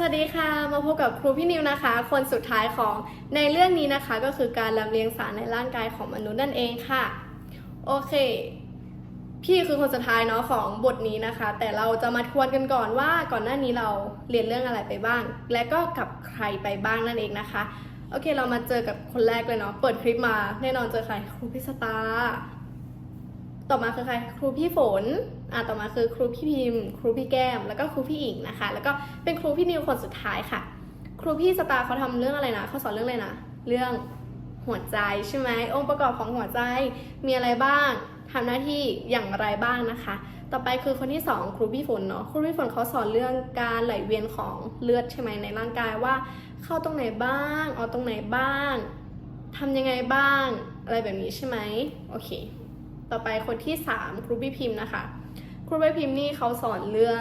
สวัสดีค่ะ มาพบกับครูพี่นิวนะคะ คนสุดท้ายของในเรื่องนี้นะคะ ก็คือการลำเลียงสารในร่างกายของมนุษย์นั่นเองค่ะ โอเค พี่คือคนสุดท้ายเนาะของบทนี้นะคะ แต่เราจะมาทวนกันก่อนว่าก่อนหน้านี้เราเรียนเรื่องอะไรไปบ้าง และก็กับใครไปบ้างนั่นเองนะคะ โอเค เรามาเจอกับคนแรกเลยเนาะ เปิดคลิปมาแน่นอนเจอใคร ครูพิสตาร์ต่อมาคือใคร ครูพี่ฝน อะต่อมาคือครูพี่พิมพ์ ครูพี่แก้ม แล้วก็ครูพี่อิงนะคะ แล้วก็เป็นครูพี่นิวคนสุดท้ายค่ะ ครูพี่สตาร์เขาทำเรื่องอะไรนะเขาสอนเรื่องอะไรนะ เรื่องหัวใจใช่ไหมองค์ประกอบของหัวใจมีอะไรบ้างทำหน้าที่อย่างไรบ้างนะคะ ต่อไปคือคนที่สองครูพี่ฝนเนาะ ครูพี่ฝนเขาสอนเรื่องการไหลเวียนของเลือดใช่ไหมในร่างกายว่า เข้าตรงไหนบ้างออกตรงไหนบ้างทำยังไงบ้าง อะไรแบบนี้ใช่ไหมโอเค ต่อไปคนที่สามครูพี่พิมพ์นะคะ ครูพี่พิมพ์นี่เขาสอนเรื่อง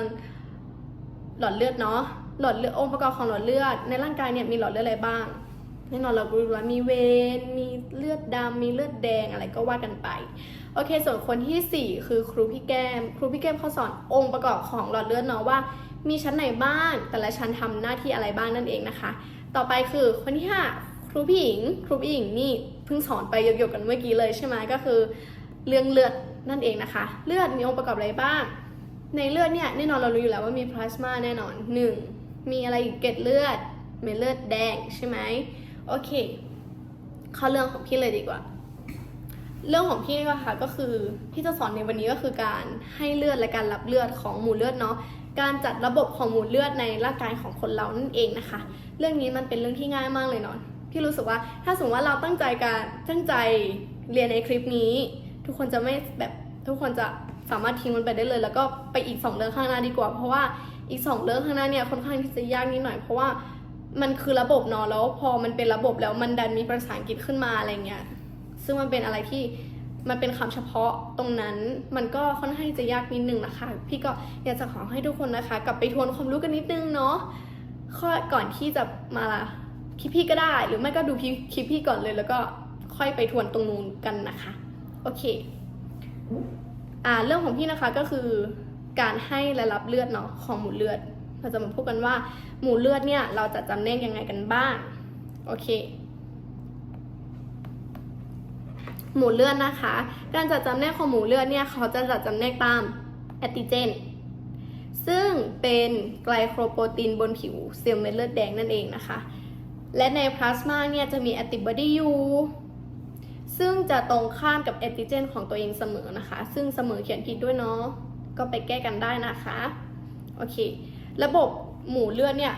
หลอดเลือดเนาะหลอดเลือดองค์ประกอบของหลอดเลือด ในร่างกายเนี่ยมีหลอดเลือดอะไรบ้างแน่นอนเรารู้ว่ามีเวนมีเลือดดำมีเลือดแดงอะไรก็ว่ากันไปโอเค ส่วนคนที่ 4 คือครูพี่แก้ม ครูพี่แก้มเขาสอนองค์ประกอบของหลอดเลือดเนาะว่า มีชั้นไหนบ้าง แต่ละชั้นทำหน้าที่อะไรบ้างนั่นเองนะคะ ต่อไปคือคนที่ 5 ครูพี่หญิง ครูพี่หญิงนี่เพิ่งสอนไปหยกๆกันเมื่อกี้เลยใช่ไหมก็คือ เรื่องเลือด นั่นเองนะคะ เลือดมีองค์ประกอบอะไรบ้าง ในเลือดเนี่ยแน่นอนเรารู้อยู่แล้วว่ามีพลาสมาแน่นอน 1. มีอะไรอีกเกล็ดเลือดเม็ดเลือดแดงใช่ไหมโอเคเข้าเรื่องของพี่เลยดีกว่า เรื่องของพี่ก็ค่ะก็คือพี่จะสอนในวันนี้ก็คือการให้เลือดและการรับเลือดของหมู่เลือดเนาะการจัดระบบของหมู่เลือดในร่างกายของคนเรานั่นเองนะคะ เรื่องนี้มันเป็นเรื่องที่ง่ายมากเลยเนาะพี่รู้สึกว่าถ้าสมมติว่าเราตั้งใจการตั้งใจเรียนในคลิปนี้ ทุกคนจะไม่แบบ ทุกคนจะสามารถทิ้งมันไปได้เลย แล้วก็ไปอีก 2 เรื่องข้างหน้าดีกว่า เพราะว่าอีก 2 เรื่องข้างหน้าเนี่ยค่อนข้างที่จะยากนิดหน่อย เพราะว่ามันคือระบบเนาะแล้วพอมันเป็นระบบแล้วมันดันมีภาษาอังกฤษขึ้นมาอะไรเงี้ยซึ่งมันเป็นอะไรที่มันเป็นคำเฉพาะตรงนั้นมันก็ค่อนข้างจะยากนิดนึงนะคะ พี่ก็อยากจะขอให้ทุกคนนะคะ กลับไปทวนความรู้กันนิดนึงเนาะข้อก่อนที่จะมาคลิปพี่ก็ได้ หรือไม่ก็ดูคลิปพี่ก่อนเลย แล้วก็ค่อยไปทวนตรงนู้นกันนะคะ โอเค อ่าเรื่องของพี่นะคะก็คือการให้และรับเลือดเนาะของหมู่เลือด เราจะมาพูดกันว่าหมู่เลือดเนี่ยเราจะจำแนกยังไงกันบ้าง โอเค หมู่เลือดนะคะ การจัดจำแนกของหมู่เลือดเนี่ยเขาจะจัดจำแนกตามแอนติเจน ซึ่งเป็นไกลโครโปรตีนบนผิวเซลล์เม็ดเลือดแดงนั่นเองนะคะ และในพลาสมาเนี่ยจะมีแอนติบอดีอยู่ ซึ่งจะตรงข้ามกับแอนติเจนของตัวเองเสมอนะคะ ซึ่งเสมอเขียนผิดด้วยเนาะก็ไปแก้กันได้นะคะโอเค ระบบหมู่เลือดเนี่ย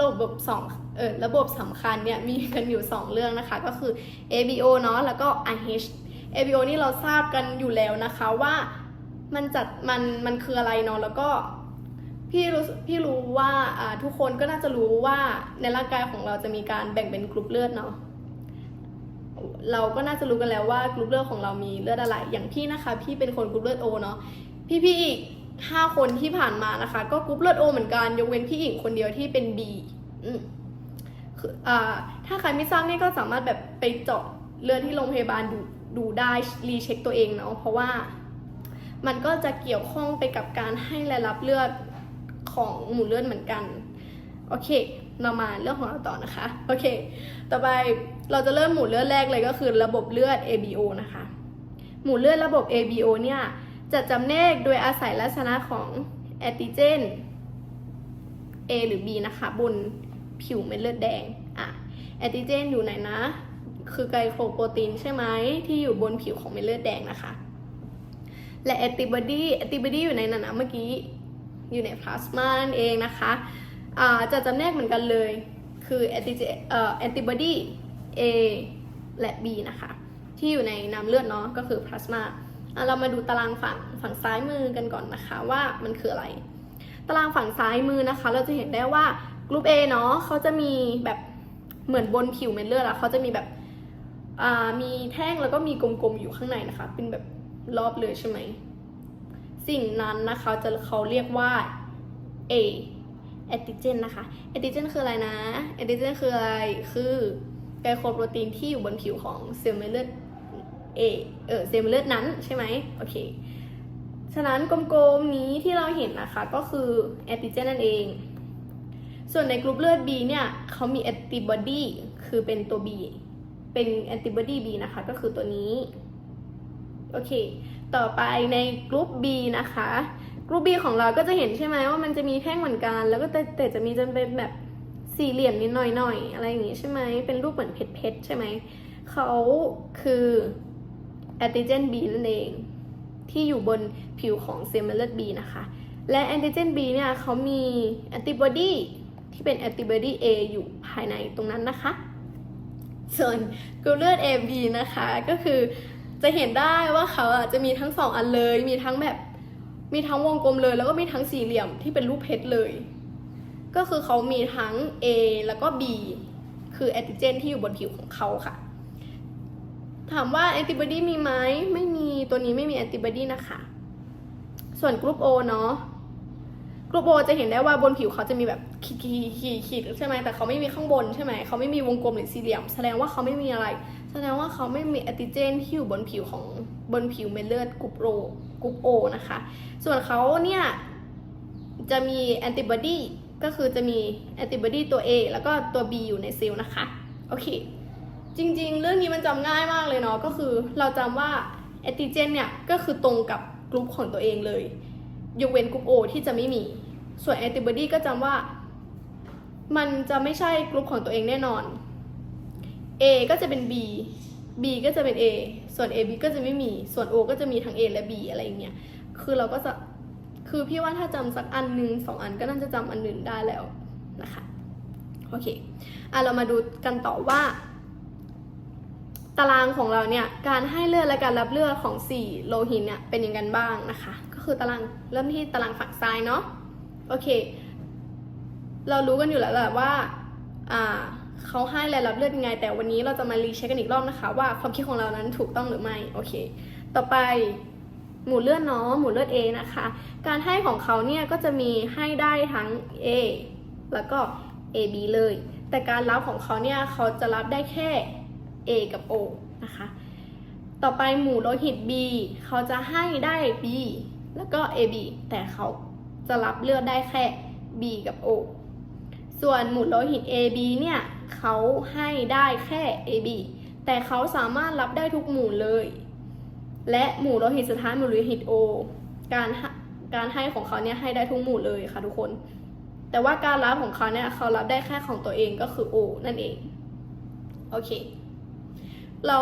ระบบสองเออระบบสำคัญเนี่ยมีกันอยู่ 2 เรื่องนะคะ ก็คือ ABO เนาะแล้วก็ IH ABO นี่เราทราบกันอยู่แล้วนะคะว่ามันจัดมันมันคืออะไรเนาะแล้วก็พี่รู้พี่รู้ว่าอ่าทุกคนก็น่าจะรู้ว่าในร่างกายของเราจะมีการแบ่งเป็นกรุ๊ปเลือดเนาะ เราก็น่าจะรู้กันแล้วว่ากรุ๊ปเลือดของเรามีเลือดอะไร อย่างพี่นะคะ พี่เป็นคนกรุ๊ปเลือดโอเนาะ พี่ๆอีกห้าคนที่ผ่านมานะคะ ก็กรุ๊ปเลือดโอเหมือนกัน ยกเว้นพี่หญิงคนเดียวที่เป็น B อืมคืออ่าถ้าใครไม่ทราบเนี่ยก็สามารถแบบไปเจาะเลือดที่โรงพยาบาลดูดูได้รีเช็คตัวเองเนาะเพราะว่ามันก็จะเกี่ยวข้องไปกับการให้และรับเลือดของหมู่เลือดเหมือนกัน โอเค เรามาเรื่องของเราต่อนะคะ โอเค ต่อไปเราจะเริ่มหมู่เลือดแรกเลยก็คือระบบเลือด ABO นะคะ หมู่เลือดระบบ ABO เนี่ยจะจำแนกโดยอาศัยลักษณะของแอนติเจน A หรือ B นะคะ บนผิวเม็ดเลือดแดงอะแอนติเจนอยู่ไหนนะ คือไกลโคโปรตีนใช่ไหมที่อยู่บนผิวของเม็ดเลือดแดงนะคะ และแอนติบอดีแอนติบอดีอยู่ในนั้นนะเมื่อกี้อยู่ในพลาสมานั่นเองนะคะ จะจำแนกเหมือนกันเลย คือแอนติเจแอนติบอดี A และ B นะคะ ที่อยู่ในน้ำเลือดเนาะก็คือพลาสมาเรามาดูตารางฝั่งฝั่งซ้ายมือกันก่อนนะคะว่ามันคืออะไร ตารางฝั่งซ้ายมือนะคะ เราจะเห็นได้ว่ากรุ๊ป A เนาะเขาจะมีแบบเหมือนบนผิวเม็ดเลือดอะเขาจะมีแบบมีแท่งแล้วก็มีกลมๆอยู่ข้างในนะคะ เป็นแบบรอบเลยใช่ไหม สิ่งนั้นนะคะจะเขาเรียกว่า A แอนติเจนนะคะแอนติเจนคืออะไรนะแอนติเจนคืออะไรคือไกลโคโปรตีนที่อยู่บนผิวของเซลล์เม็ดเลือดเอเออเซลล์เลือดนั้นใช่ไหมโอเคฉะนั้นกลมๆนี้ที่เราเห็นนะคะก็คือแอนติเจนนั่นเอง ส่วนในกรุ๊ปเลือด B เนี่ยเขามีแอนติบอดีคือเป็นตัว B เป็นแอนติบอดี B นะคะก็คือตัวนี้โอเค ต่อไปในกรุ๊ป B นะคะ รุ๊ป B ของเราก็จะเห็นใช่ไหมว่ามันจะมีแท่งเหมือนกัน แล้วก็แต่แต่จะมีจะเป็นแบบสี่เหลี่ยมนิดหน่อยหน่อยอะไรอย่างงี้ใช่ไหมเป็นรูปเหมือนเพชรเพชรใช่ไหมเขาคือแอนติเจน B นั่นเอง ที่อยู่บนผิวของเซลล์เลือด B นะคะ และแอนติเจน B เนี่ยเขามีแอนติบอดีที่เป็นแอนติบอดี A ออยู่ภายในตรงนั้นนะคะ ส่วนกรุ๊ปเลือด AB นะคะก็คือจะเห็นได้ว่าเขาจะมีทั้งสองอันเลย มีทั้งแบบ มีทั้งวงกลมเลย แล้วก็มีทั้งสี่เหลี่ยมที่เป็นรูปเพชรเลย ก็คือเขามีทั้ง A แล้วก็ B คือแอนติเจนที่อยู่บนผิวของเขาค่ะ ถามว่าแอนติบอดีมีไหมไม่มีตัวนี้ไม่มีแอนติบอดีนะคะ ส่วนกรุ๊ป O เนาะกรุ๊ป O จะเห็นได้ว่าบนผิวเขาจะมีแบบขีดขีดขีดขีดใช่ไหมแต่เขาไม่มีข้างบนใช่ไหมเขาไม่มีวงกลมหรือสี่เหลี่ยม แสดงว่าเขาไม่มีอะไร แสดงว่าเขาไม่มีแอนติเจนที่อยู่บนผิวของบนผิวเม็ดเลือดกรุ๊ปโกรุ๊ป O นะคะ ส่วนเขาเนี่ยจะมีแอนติบอดีก็คือจะมีแอนติบอดีตัว A แล้วก็ตัว B อยู่ในเซลล์นะคะ โอเค จริงๆ เรื่องนี้มันจำง่ายมากเลยเนาะ ก็คือเราจำว่าแอนติเจนเนี่ยก็คือตรงกับกลุ่มของตัวเองเลย ยกเว้นกลุ่ม O ที่จะไม่มี ส่วนแอนติบอดีก็จำว่า มันจะไม่ใช่กลุ่มของตัวเองแน่นอน A ก็จะเป็น B B ก็จะเป็น A ส่วน AB ก็จะไม่มี ส่วน O ก็จะมีทั้ง A และ B อะไรอย่างเงี้ย คือเราก็จะ คือพี่ว่าถ้าจำสักอันหนึ่งสองอันก็น่าจะจำอันหนึ่งได้แล้วนะคะ โอเค อะเรามาดูกันต่อว่า ตารางของเราเนี่ย การให้เลือดและการรับเลือดของ 4 โลหิตเนี่ยเป็นยังไงบ้างนะคะ ก็คือตารางเริ่มที่ตารางฝั่งซ้ายเนาะ โอเค เรารู้กันอยู่แล้วแหละว่า อ่า เขาให้และรับเลือดยังไง แต่วันนี้เราจะมารีเช็คกันอีกรอบนะคะ ว่าความคิดของเรานั้นถูกต้องหรือไม่โอเค ต่อไปหมู่เลือดเนาะหมู่เลือด A นะคะ การให้ของเขาเนี่ยก็จะมีให้ได้ทั้ง A แล้วก็ AB เลย แต่การรับของเขาเนี่ยเขาจะรับได้แค่ A กับ O นะคะ ต่อไปหมู่โลหิต B เขาจะให้ได้ B แล้วก็ AB แต่เขาจะรับเลือดได้แค่ B กับ O ส่วนหมู่โลหิต AB เนี่ยเขาให้ได้แค่ AB แต่เขาสามารถรับได้ทุกหมู่เลย และหมู่โลหิตสุดท้ายหมู่โลหิต O การการให้ของเขาเนี่ยให้ได้ทุกหมู่เลยค่ะทุกคน แต่ว่าการรับของเขาเนี่ยเขารับได้แค่ของตัวเองก็คือ O นั่นเอง โอเค เรา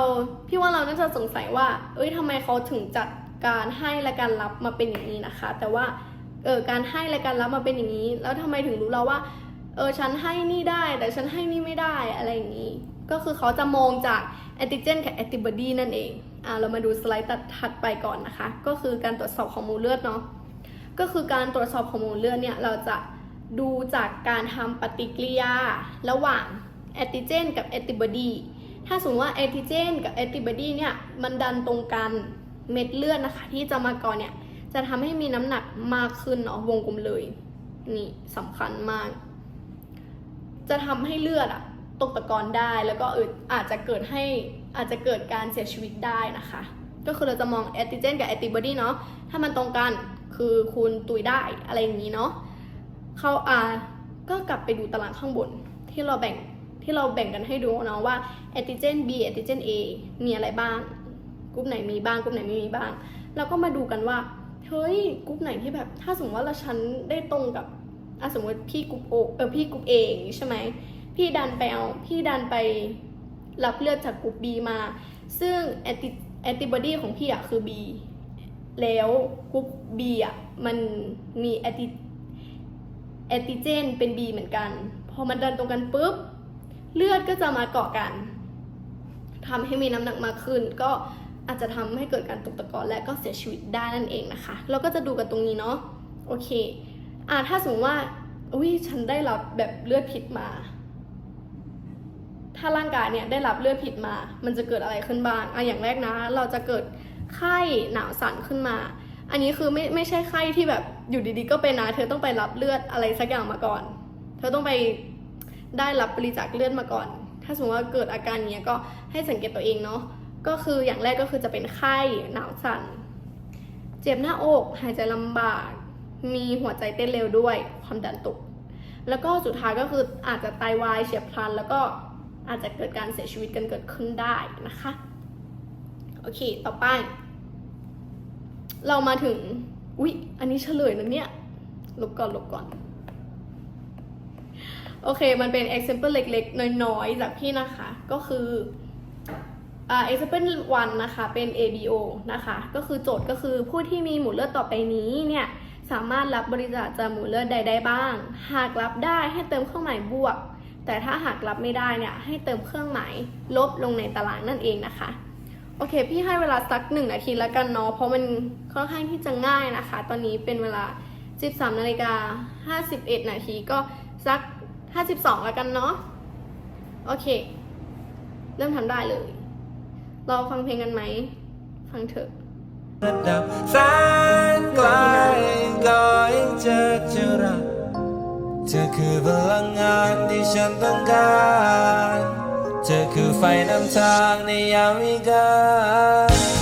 พี่ว่าเราน่าจะสงสัยว่า เอ้ยทำไมเขาถึงจัดการให้และการรับมาเป็นอย่างนี้นะคะ แต่ว่าเออการให้และการรับมาเป็นอย่างนี้ แล้วทำไมถึงรู้เราว่า เออฉันให้นี่ได้แต่ฉันให้นี่ไม่ได้อะไรอย่างนี้ ก็คือเขาจะมองจากแอนติเจนกับแอนติบอดีนั่นเองอ่าเรามาดูสไลด์ตัดถัดไปก่อนนะคะ ก็คือการตรวจสอบของหมูเลือดเนาะก็คือการตรวจสอบของหมูเลือดเนี่ยเราจะดูจากการทำปฏิกิริยาระหว่างแอนติเจนกับแอนติบอดีถ้าสมมติว่าแอนติเจนกับแอนติบอดีเนี่ยมันดันตรงกันเม็ดเลือดนะคะ ที่จะมาก่อนเนี่ยจะทำให้มีน้ำหนักมากขึ้นเนาะวงกลมเลย นี่สำคัญมาก จะทำให้เลือดอะตกตะกอนได้แล้วก็อออาจจะเกิดให้อาจจะเกิดการเสียชีวิตได้นะคะ ก็คือเราจะมองแอนติเจนกับแอนติบอดีเนาะถ้ามันตรงกันคือคุณตุยได้อะไรอย่างนี้เนาะเขาอ่าก็กลับไปดูตารางข้างบนที่เราแบ่งที่เราแบ่งกันให้ดูเนาะว่าแอนติเจน B แอนติเจน A มีอะไรบ้างกลุ่มไหนมีบ้างกลุ่มไหนไม่มีบ้าง แล้วก็มาดูกันว่าเฮ้ยกลุ่มไหนที่แบบถ้าสมมติว่าเราฉันได้ตรงกับ อะสมมติพี่กลุ่มโอเออพี่กลุ่มเองใช่ไหมพี่ดันไปเอาพี่ดันไปรับเลือดจากกลุ่ม B มา ซึ่งแอนติแอนติบอดีของพี่อะคือ B แล้วกลุ่ม B อะมันมีแอนติแอนติเจนเป็น B เหมือนกัน พอมันดันตรงกันปุ๊บ เลือดก็จะมาเกาะกันทำให้มีน้ำหนักมากขึ้น ก็อาจจะทำให้เกิดการตกตะกอนและก็เสียชีวิตได้นั่นเองนะคะ เราก็จะดูกันตรงนี้เนาะโอเค อ่าถ้าสมมติว่าอุ้ยฉันได้รับแบบเลือดผิดมา ถ้าร่างกายเนี่ยได้รับเลือดผิดมา มันจะเกิดอะไรขึ้นบ้างอะอย่างแรกนะ เราจะเกิดไข้หนาวสั่นขึ้นมา อันนี้คือไม่ไม่ใช่ไข้ที่แบบอยู่ดีๆ ก็เป็นนะเธอต้องไปรับเลือดอะไรสักอย่างมาก่อน เธอต้องไปได้รับบริจาคเลือดมาก่อน ถ้าสมมติว่าเกิดอาการเนี้ยก็ให้สังเกตตัวเองเนาะ ก็คืออย่างแรกก็คือจะเป็นไข้หนาวสั่น เจ็บหน้าอก หายใจลำบาก มีหัวใจเต้นเร็วด้วยความดันตก แล้วก็สุดท้ายก็คืออาจจะไตวายเฉียบพลัน แล้วก็อาจจะเกิดการเสียชีวิตกันเกิดขึ้นได้นะคะ โอเค ต่อไป เรามาถึง อุ๊ย อันนี้เฉลยนะเนี่ย ลบก่อน ลบก่อน โอเค มันเป็น example เล็กๆ น้อยๆ จากพี่นะคะ ก็คืออ่า example 1นะคะ เป็น ABO นะคะ ก็คือโจทย์ก็คือผู้ที่มีหมู่เลือดต่อไปนี้เนี่ย สามารถรับบริจาคจากหมู่เลือดใดได้บ้าง หากรับได้ให้เติมเครื่องหมายบวก แต่ถ้าหากรับไม่ได้เนี่ยให้เติมเครื่องหมายลบลงในตารางนั่นเองนะคะ โอเค พี่ให้เวลาสักหนึ่งนาทีแล้วกันเนาะเพราะมันค่อนข้างที่จะง่ายนะคะ ตอนนี้เป็นเวลา 13นาฬิกา51นาทีก็สัก 52 แล้วกันเนาะโอเค เริ่มทำได้เลย เราฟังเพลงกันไหม ฟังเถอะ ระดับแสนไกลก็ยังเจอจะรักเธอคือพลังงานที่ฉันต้องการเธอคือไฟนำทางในยามวิกาล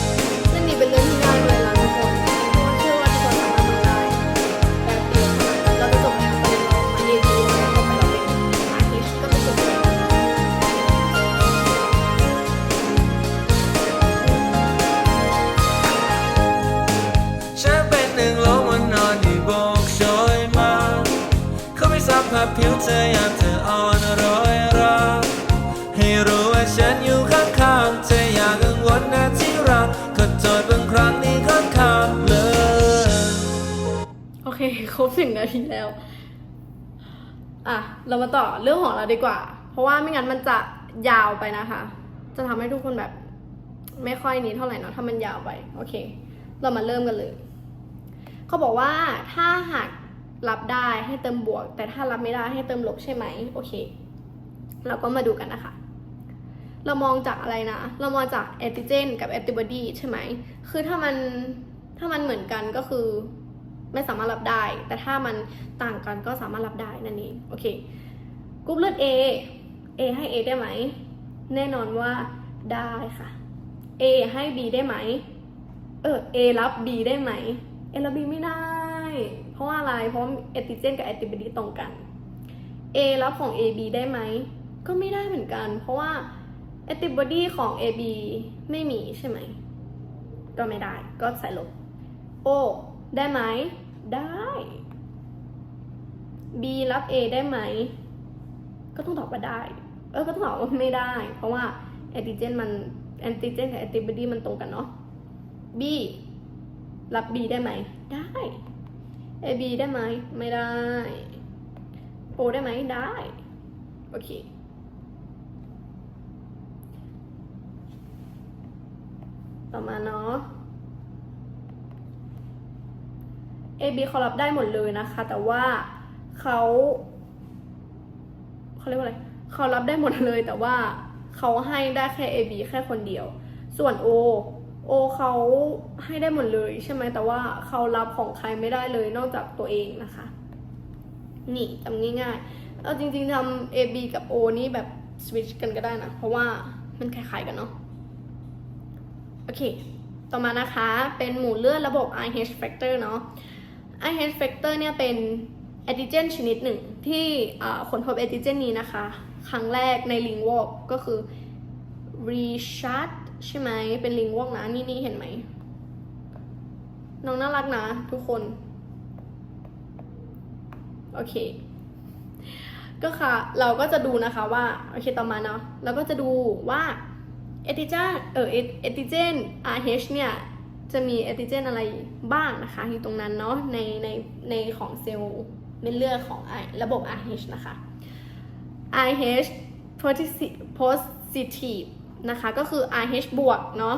ผิวเธออยามเธออ่อนโรยราให้รู้ว่าฉันอยู่ข้างๆเธออย่ากังวลนะที่รักขอโทษบางครั้งที่ค่อนข้างเลย โอเค ครบหนึ่งนาทีแล้ว อะ เรามาต่อเรื่องของเราดีกว่า เพราะว่าไม่งั้นมันจะยาวไปนะคะ จะทำให้ทุกคนแบบ ไม่ค่อยนี้เท่าไหร่เนาะถ้ามันยาวไป โอเค เรามาเริ่มกันเลย เขาบอกว่าถ้าหาก รับได้ให้เติมบวก แต่ถ้ารับไม่ได้ให้เติมลบใช่ไหมโอเค เราก็มาดูกันนะคะ เรามองจากอะไรนะ เรามองจากแอนติเจนกับแอนติบอดีใช่ไหมคือถ้ามันถ้ามันเหมือนกันก็คือไม่สามารถรับได้ แต่ถ้ามันต่างกันก็สามารถรับได้นั่นเองโอเคกรุ๊ปเลือด A A ให้ A ได้ไหม แน่นอนว่าได้ค่ะ A ให้ B ได้ไหม เออ A รับ B ได้ไหม A รับ B ไม่ได้ เพราะว่าอะไร เพราะแอนติเจนกับแอนติบอดีตรงกัน A รับของ AB ได้ไหม ก็ไม่ได้เหมือนกัน เพราะว่าแอนติบอดีของ AB ไม่มีใช่ไหม ก็ไม่ได้ ก็ใส่ลบ O ได้ไหม ได้ B รับ A ได้ไหม ก็ต้องตอบว่าได้ เออ ก็ต้องตอบว่าไม่ได้ เพราะว่าแอนติเจนมันแอนติเจนกับแอนติบอดีมันตรงกันเนาะ B รับ B ได้ไหม ได้ AB ได้ไหม ไม่ได้ O ได้ไหมได้ โอเค ต่อมาเนาะ A B เขารับได้หมดเลยนะคะ แต่ว่าเขาเขาเรียกว่าอะไร เขารับได้หมดเลยแต่ว่าเขาให้ได้แค่ A B แค่คนเดียว ส่วน O O เขาให้ได้หมดเลยใช่ไหมแต่ว่าเขารับของใครไม่ได้เลยนอกจากตัวเองนะคะ นี่จำง่ายๆเอาจริงๆทำ A B กับ O นี่แบบสวิตช์กันก็ได้นะ เพราะว่ามันคล้ายๆกันเนาะโอเค ต่อมานะคะเป็นหมู่เลือดระบบ IH factor เนาะ IH factor เนี่ยเป็นแอนติเจนชนิดหนึ่งที่ค้นพบแอนติเจนนี้นะคะ ครั้งแรกในลิงวอกก็คือ Richard ใช่ไหมเป็นลิงวอกนะนี่นี่เห็นไหมน้องน่ารักนะ ทุกคน โอเค ก็ค่ะ เราก็จะดูนะคะว่าโอเคต่อมาเนาะเราก็จะดูว่าเอติเจนเออเอติเจน RH เนี่ยจะมีเอติเจนอะไรบ้างนะคะอยู่ตรงนั้นเนาะในในในของเซลล์เม็ดเลือดของระบบ RH นะคะ RH positive นะคะก็คือ RH บวกเนาะ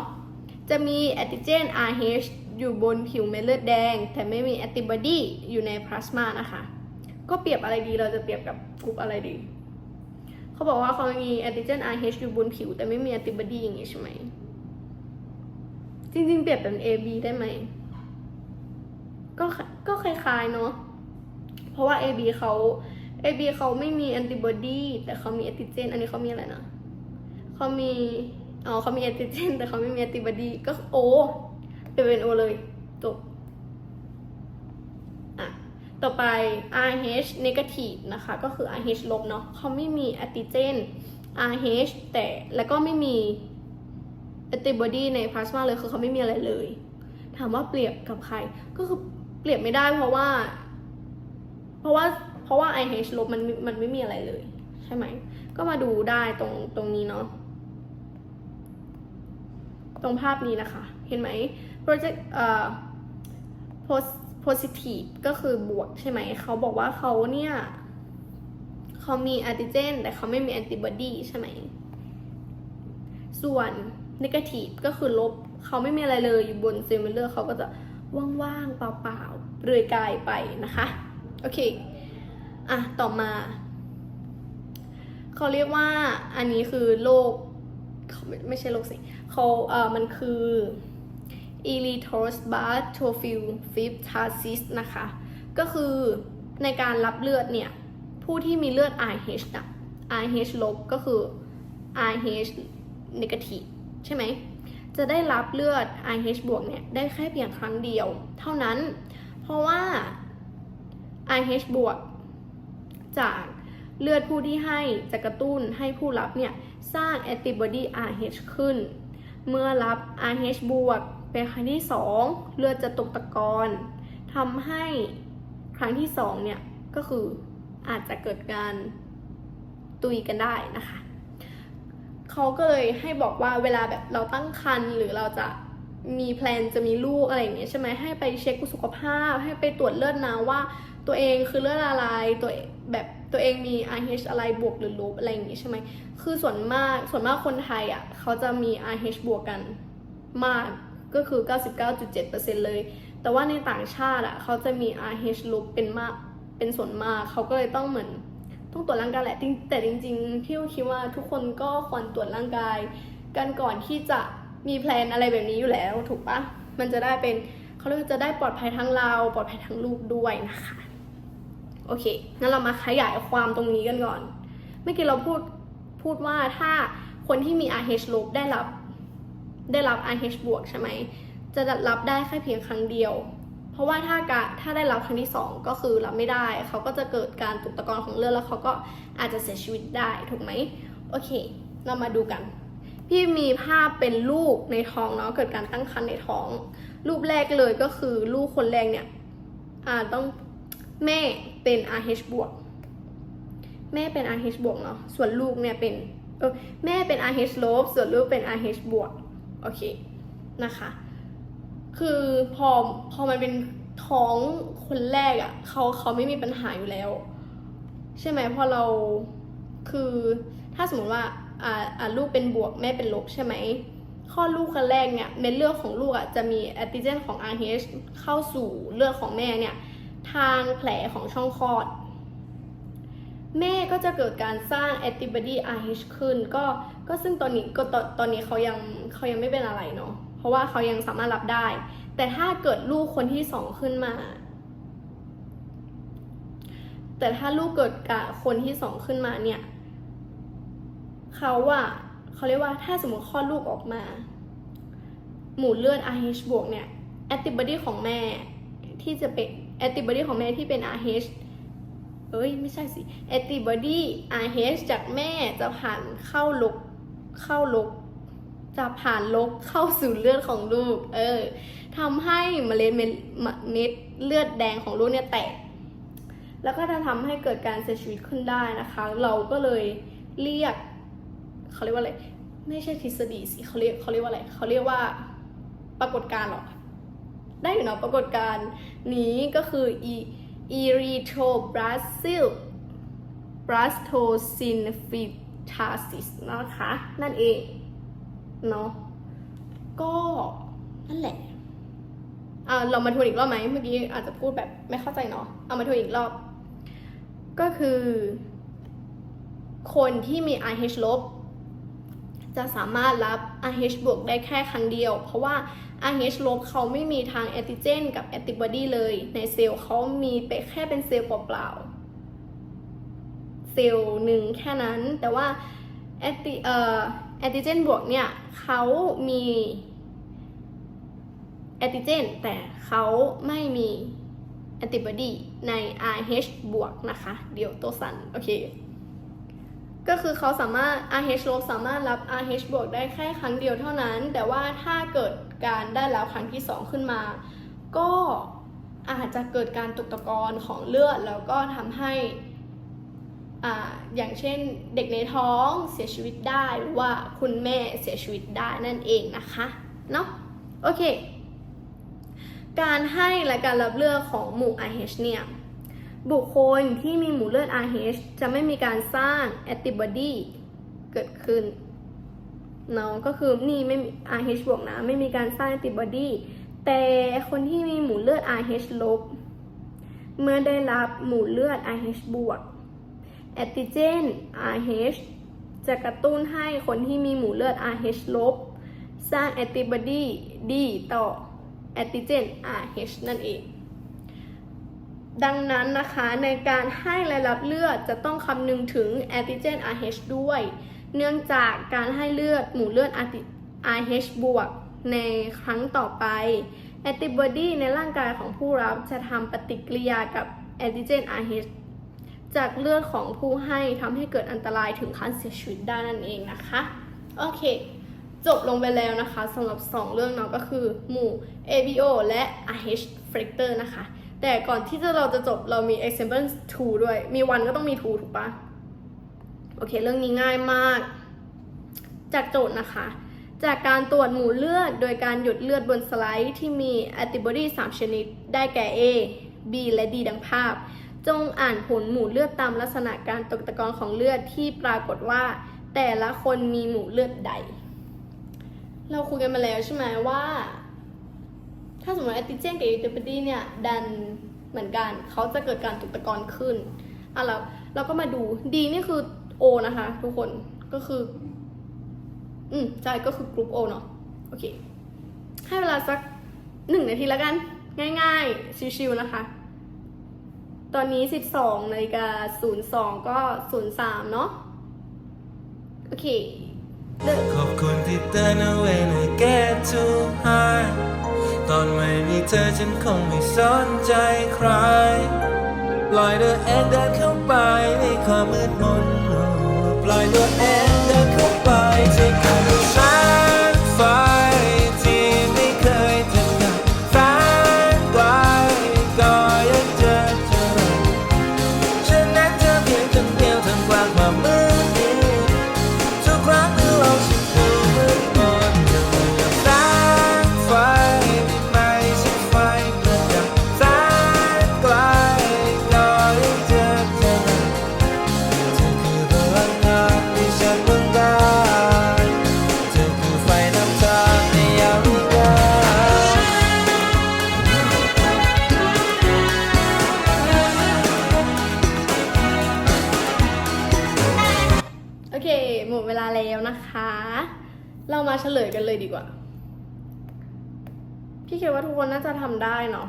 จะมีแอนติเจน RH อยู่บนผิวเม็ดเลือดแดง แต่ไม่มีแอนติบอดีอยู่ในพลาสมานะคะ ก็เปรียบอะไรดีเราจะเปรียบกับกลุ่มอะไรดี เขาบอกว่าเขามีแอนติเจน RH อยู่บนผิว แต่ไม่มีแอนติบอดีอย่างงี้ใช่ไหมจริงๆ เปรียบเป็น AB ได้ไหมก็ก็คล้ายๆเนาะเพราะว่า AB เขา AB เขาไม่มีแอนติบอดีแต่เขามีแอนติเจน อันนี้เขามีอะไรนะ เขามีอ๋อเขามีแอนติเจนแต่เขาไม่มีแอนติบอดีก็โอเปลี่ยนเป็นโอเลยจบอะต่อไป RH negative นะคะ ก็คือ RH ลบเนาะเขาไม่มีแอนติเจน RH แต่แล้วก็ไม่มีแอนติบอดีในพลาสมาเลยคือเขาไม่มีอะไรเลย ถามว่าเปรียบกับใคร ก็คือเปรียบไม่ได้เพราะว่า เพราะว่าเพราะว่า IH ลบมันมันไม่มีอะไรเลย ใช่ไหม ก็มาดูได้ตรงตรงนี้เนาะ ตรงภาพนี้นะคะ เห็นไหม project เอ่อ pos- positive ก็คือบวกใช่ไหม เขาบอกว่าเขาเนี่ย เขามีแอนติเจน แต่เขาไม่มีแอนติบอดีใช่ไหม ส่วน negative ก็คือลบ เขาไม่มีอะไรเลยอยู่บนเซลล์เมลเลอร์เขาก็จะว่างๆ เปล่าๆเปลือยกายไปนะคะ โอเค อะ ต่อมา เขาเรียกว่าอันนี้คือโรค ไม่ไม่ใช่โรคสิเขาเอ่อมันคือ erythroblastophill fibrosis นะคะ ก็คือในการรับเลือดเนี่ย ผู้ที่มีเลือด RH นะ RH ลบก็คือ RH negative ใช่ไหม จะได้รับเลือด RH บวกเนี่ย ได้แค่เพียงครั้งเดียว เท่านั้น เพราะว่า RH บวกจากเลือดผู้ที่ให้จะกระตุ้นให้ผู้รับเนี่ย สร้างแอนติบอดี RH ขึ้น เมื่อรับ RH บวกเป็นครั้งที่ 2 เลือดจะตกตะกอนทำให้ครั้งที่ 2 เนี่ย ก็คืออาจจะเกิดการตุยกันได้นะคะเขาก็เลยให้บอกว่าเวลาแบบเราตั้งครรภ์หรือเราจะมีแพลนจะมีลูกอะไรอย่างเงี้ยใช่ไหมให้ไปเช็คสุขภาพ ให้ไปตรวจเลือดนะว่าตัวเองคือเลือดอะไรตัวแบบ ตัวเองมี RH อะไรบวกหรือลบอะไรอย่างงี้ใช่ไหมคือส่วนมากส่วนมากคนไทยอะเขาจะมี RH บวกกันมากก็คือ 99.7%เลย แต่ว่าในต่างชาติอะเขาจะมี RH ลบเป็นมากเป็นส่วนมากเขาก็เลยต้องเหมือนต้องตรวจร่างกายแหละจริงแต่จริงๆพี่คิดว่าทุกคนก็ควรตรวจร่างกาย กันก่อนที่จะมีแพลนอะไรแบบนี้อยู่แล้วถูกปะมันจะได้เป็นเขาเรียกจะได้ปลอดภัยทั้งเราปลอดภัยทั้งลูกด้วยนะคะ โอเค งั้นเรามาขยายความตรงนี้กันก่อน เมื่อกี้เราพูดพูดว่าถ้าคนที่มี RH ลบได้รับได้รับ RH บวกใช่ไหม จะรับได้แค่เพียงครั้งเดียว เพราะว่าถ้ากะถ้าได้รับครั้งที่สองก็คือรับไม่ได้ เขาก็จะเกิดการตกตะกอนของเลือดแล้วเขาก็อาจจะเสียชีวิตได้ถูกไหม โอเค เรามาดูกัน พี่มีภาพเป็นลูกในท้องเนาะ เกิดการตั้งครรภ์ในท้อง รูปแรกเลยก็คือลูกคนแรกเนี่ยอ่าต้อง แม่เป็น RH บวก แม่เป็น RH บวกเนาะ ส่วนลูกเนี่ยเป็น เออ แม่เป็น RH ลบ ส่วนลูกเป็น RH บวก โอเค นะคะ คือพอ พอมันเป็นท้องคนแรกอะ่ะ เขาเขาไม่มีปัญหาอยู่แล้ว ใช่ไหมพอเรา คือ ถ้าสมมติว่า อ่า อ่า ลูกเป็นบวก แม่เป็นลบใช่ไหมข้อลูกคนแรกเนี่ยเม็ดเลือดของลูกอะ่ะจะมีแอนติเจนของ RH เข้าสู่เลือดของแม่เนี่ย ทางแผลของช่องคลอด แม่ก็จะเกิดการสร้างแอนติบอดี RH ขึ้น ก็ก็ซึ่งตอนนี้ก็ตอนตอนนี้เขายังเขายังไม่เป็นอะไรเนาะเพราะว่าเขายังสามารถรับได้ แต่ถ้าเกิดลูกคนที่สองขึ้นมา แต่ถ้าลูกเกิดกับคนที่สองขึ้นมาเนี่ยเขาว่าเขาเรียกว่าถ้าสมมติคลอดลูกออกมา หมู่เลือด RH บวกเนี่ยแอนติบอดีของแม่ที่จะเป็น แอนติบอดีของแม่ที่เป็น RH เอ้ยไม่ใช่สิแอนติบอดี RH จากแม่จะผ่านเข้าลกเข้าลกจะผ่านลกเข้าสู่เลือดของลูก เออทำให้เมล็ดเม็ดเม็ดเลือดแดงของลูกเนี่ยแตก แล้วก็จะทำให้เกิดการเสียชีวิตขึ้นได้นะคะ เราก็เลยเรียกเขาเรียกว่าอะไร ไม่ใช่ทฤษฎีสิเขาเรียกเขาเรียกว่าอะไรเขาเรียกว่าปรากฏการณ์หรอ ได้อยู่เนาะปรากฏการณ์นี้ก็คือ e erythroblasil blastocinfitasis นะคะ นั่นเองเนาะก็นั่นแหละอ่าเรามาทวนอีกรอบไหมเมื่อกี้อาจจะพูดแบบไม่เข้าใจเนาะเอามาทวนอีกรอบ ก็คือ คนที่มี RH ลบ จะสามารถรับ RH บวกได้แค่ครั้งเดียว เพราะว่า RH ลบเขาไม่มีทางแอนติเจนกับแอนติบอดีเลย ในเซลล์เขามีไปแค่เป็นเซลล์เปล่าๆเซลล์หนึ่งแค่นั้น แต่ว่าแอนติเอ่อแอนติเจนบวกเนี่ยเขามีแอนติเจนแต่เขาไม่มี antibody ใน RH บวกนะคะ เดี๋ยวตัวสันโอเค ก็คือเขาสามารถ RH ลบสามารถรับ RH บวกได้แค่ครั้งเดียวเท่านั้น แต่ว่าถ้าเกิดการได้รับครั้งที่ 2 ขึ้นมา ก็อาจจะเกิดการตกตะกอนของเลือด แล้วก็ทำให้อ่าอย่างเช่นเด็กในท้องเสียชีวิตได้หรือว่าคุณแม่เสียชีวิตได้นั่นเองนะคะเนาะโอเค การให้และการรับเลือดของหมู่ RH เนี่ย บุคคลที่มีหมู่เลือด RH จะไม่มีการสร้างแอนติบอดีเกิดขึ้นเนาะก็คือนี่ไม่มี RH บวกนะ ไม่มีการสร้างแอนติบอดีแต่คนที่มีหมู่เลือด RH ลบ เมื่อได้รับหมู่เลือด RH บวกแอนติเจน RH จะกระตุ้นให้คนที่มีหมู่เลือด RH ลบ สร้างแอนติบอดีดีต่อแอนติเจน RH นั่นเอง ดังนั้นนะคะในการให้และรับเลือดจะต้องคำนึงถึงแอนติเจน RH ด้วย เนื่องจากการให้เลือดหมู่เลือด RH บวกในครั้งต่อไปแอนติบอดีในร่างกายของผู้รับจะทำปฏิกิริยากับแอนติเจน RH จากเลือดของผู้ให้ทำให้เกิดอันตรายถึงขั้นเสียชีวิตได้นั่นเองนะคะ โอเค จบลงไปแล้วนะคะสำหรับ 2 เรื่องเนาะก็คือหมู่ ABO และ RH factor นะคะ แต่ก่อนที่จะเราจะจบเรามี example 2ด้วย มี1ก็ต้องมี2ถูกปะโอเค เรื่องนี้ง่ายมาก จากโจทย์นะคะ จากการตรวจหมู่เลือด โดยการหยดเลือดบนสไลด์ที่มีแอนติบอดี3ชนิด ได้แก่ A B และ D ดังภาพ จงอ่านผลหมู่เลือดตามลักษณะการตกตะกอนของเลือดที่ปรากฏว่า แต่ละคนมีหมู่เลือดใด เราคุยกันมาแล้วใช่ไหมว่า ถ้าสมมติแอนติเจนกับแอนติบอดีเนี่ยดันเหมือนกันเขาจะเกิดการตกตะกอนขึ้นอะแล้วเราก็มาดู D นี่คือ O นะคะ ทุกคนก็คือ อืมใช่ก็คือกรุ๊ป O เนาะโอเค ให้เวลาสักหนึ่งนาทีแล้วกัน ง่ายๆ ชิวๆนะคะ ตอนนี้ 12นาฬิกา02 ก็ 03 เนาะโอเคขอบคุณที่เตือนเอาไว้ใน get too high ตอนไม่มีเธอฉันคงไม่สนใจใครปล่อยตัวเองเดินเข้าไปในความมืดมนปล่อยตัวเองเดินเข้าไปที่ความรู้สง เลยดีกว่า พี่คิดว่าทุกคนน่าจะทำได้เนาะ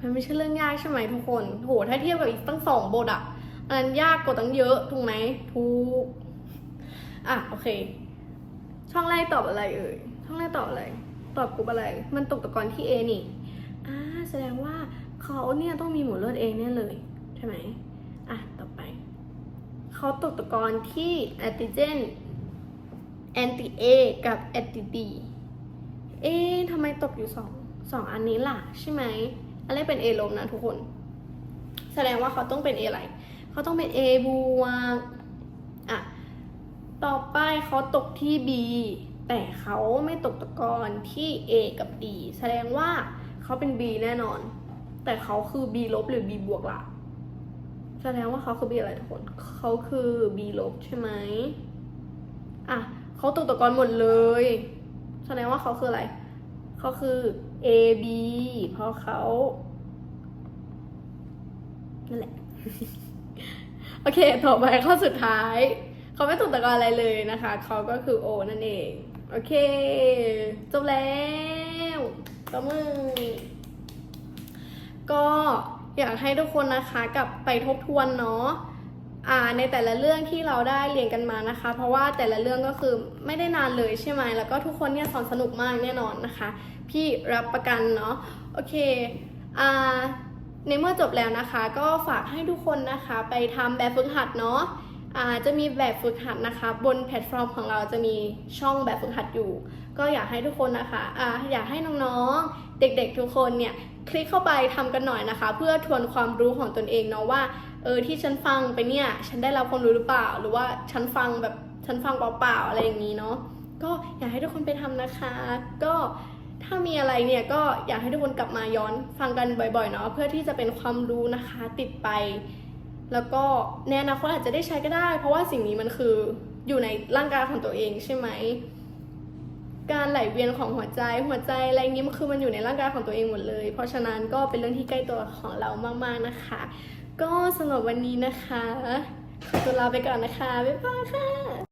มันไม่ใช่เรื่องยากใช่ไหมทุกคนโหถ้าเทียบกับอีกตั้งสองบทอะอันนั้นยากกว่าตั้งเยอะถูกไหมถูกอะโอเค ช่องแรกตอบอะไรเอ่ยช่องแรกตอบอะไร ตอบกลุ่มอะไร มันตกตะกอนที่ A นี่อ่าแสดงว่าเขาเนี่ยต้องมีหมูเลือด A แน่เลยใช่ไหมอะต่อไปเขาตกตะกอนที่แอนติเจนแอนติ A กับแอนติ D เอ๊ะทำไมตกอยู่สองสองอันนี้ล่ะใช่ไหมอันแรกเป็น A ลบนะทุกคน แสดงว่าเขาต้องเป็น A อะไร เขาต้องเป็น A บวก อะ ต่อไปเขาตกที่ B แต่เขาไม่ตกตะกอนที่ A กับ D แสดงว่าเขาเป็น B แน่นอน แต่เขาคือ B ลบหรือ B บวกล่ะ แสดงว่าเขาคือ B อะไรทุกคน เขาคือ B ลบใช่ไหมอะเขาตกตะกอนหมดเลย แสดงว่าเขาคืออะไร เขาคือ A B เพราะเขานั่นแหละ โอเค ต่อไปข้อสุดท้าย เขาไม่ตกตะกอนอะไรเลยนะคะ เขาก็คือ O นั่นเอง โอเค จบแล้วตบมือก็อยากให้ทุกคนนะคะกลับไปทบทวนเนาะ ในแต่ละเรื่องที่เราได้เรียนกันมานะคะ เพราะว่าแต่ละเรื่องก็คือไม่ได้นานเลยใช่ไหมแล้วก็ทุกคนเนี่ยสอนสนุกมากแน่นอนนะคะ พี่รับประกันเนาะโอเคอ่าในเมื่อจบแล้วนะคะ ก็ฝากให้ทุกคนนะคะ ไปทำแบบฝึกหัดเนาะจะมีแบบฝึกหัดนะคะ บนแพลตฟอร์มของเราจะมีช่องแบบฝึกหัดอยู่ ก็อยากให้ทุกคนนะคะออยากให้น้องๆ เด็กๆ ทุกคนเนี่ยคลิกเข้าไปทำกันหน่อยนะคะ เพื่อทวนความรู้ของตนเองเนาะว่า เออที่ฉันฟังไปเนี่ย ฉันได้รับความรู้หรือเปล่า หรือว่าฉันฟังแบบฉันฟังเปล่าๆอะไรอย่างนี้เนาะก็อยากให้ทุกคนไปทำนะคะ ก็ถ้ามีอะไรเนี่ยก็อยากให้ทุกคนกลับมาย้อนฟังกันบ่อยๆเนาะเพื่อที่จะเป็นความรู้นะคะติดไป แล้วก็ในอนาคตอาจจะได้ใช้ก็ได้ เพราะว่าสิ่งนี้มันคืออยู่ในร่างกายของตัวเองใช่ไหมการไหลเวียนของหัวใจหัวใจอะไรอย่างนี้มันคือมันอยู่ในร่างกายของตัวเองหมดเลย เพราะฉะนั้นก็เป็นเรื่องที่ใกล้ตัวของเรามากๆนะคะ ก็สำหรับวันนี้นะคะ ขอตัวลาไปก่อนนะคะ บ๊ายบายค่ะ